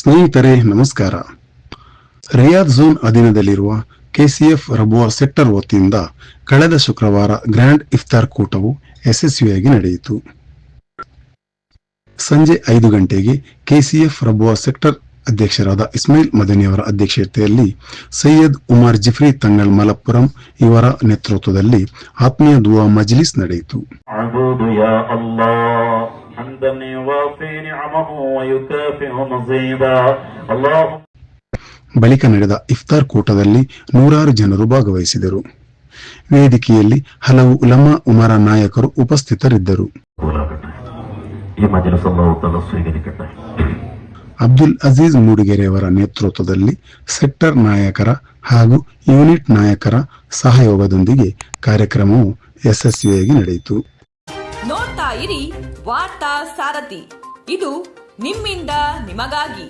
ಸ್ನೇಹಿತರೆ, ನಮಸ್ಕಾರ. Riyadh zone ಅಧೀನದಲ್ಲಿರುವ ಕೆಸಿಎಫ್ ರಬುವಾ ಸೆಕ್ಟರ್ ವತಿಯಿಂದ ಕಳೆದ ಶುಕ್ರವಾರ ಗ್ರ್ಯಾಂಡ್ ಇಫ್ತಾರ್ ಕೂಟವು ಯಶಸ್ವಿಯಾಗಿ ನಡೆಯಿತು. ಸಂಜೆ ಐದು ಗಂಟೆಗೆ ಕೆಸಿಎಫ್ ರಬುವಾ ಸೆಕ್ಟರ್ ಅಧ್ಯಕ್ಷರಾದ ಇಸ್ಮಾಯಿಲ್ ಮದನಿಯವರ ಅಧ್ಯಕ್ಷತೆಯಲ್ಲಿ ಸೈಯದ್ ಉಮರ್ ಜಿಫ್ರಿ ತಂಗಲ್ ಮಲಪ್ಪುರಂ ಇವರ ನೇತೃತ್ವದಲ್ಲಿ ಆತ್ಮೀಯ ದುವಾ ಮಜ್ಲಿಸ್ ನಡೆಯಿತು. حمدا يوافي نعمه ويكافئ مصيبا. اللهم ಬಳಿಕ ನಡೆದ ಇಫ್ತಾರ್ ಕೂಟದಲ್ಲಿ ನೂರಾರು ಜನರು ಭಾಗವಹಿಸಿದರು. ವೇದಿಕೆಯಲ್ಲಿ ಹಲವು ಉಲಮಾ ಉಮರ ನಾಯಕರು ಉಪಸ್ಥಿತರಿದ್ದರು. ಅಬ್ದುಲ್ ಅಜೀಜ್ ಮೂಡಿಗೆರೆಯವರ ನೇತೃತ್ವದಲ್ಲಿ ಸೆಕ್ಟರ್ ನಾಯಕರ ಹಾಗೂ ಯೂನಿಟ್ ನಾಯಕರ ಸಹಯೋಗದೊಂದಿಗೆ ಕಾರ್ಯಕ್ರಮವು ಯಶಸ್ವಿಯಾಗಿ ನಡೆಯಿತು. ಇರಿ ವಾರ್ತಾ ಸಾರಥಿ. ಇದು ನಿಮ್ಮಿಂದ ನಿಮಗಾಗಿ.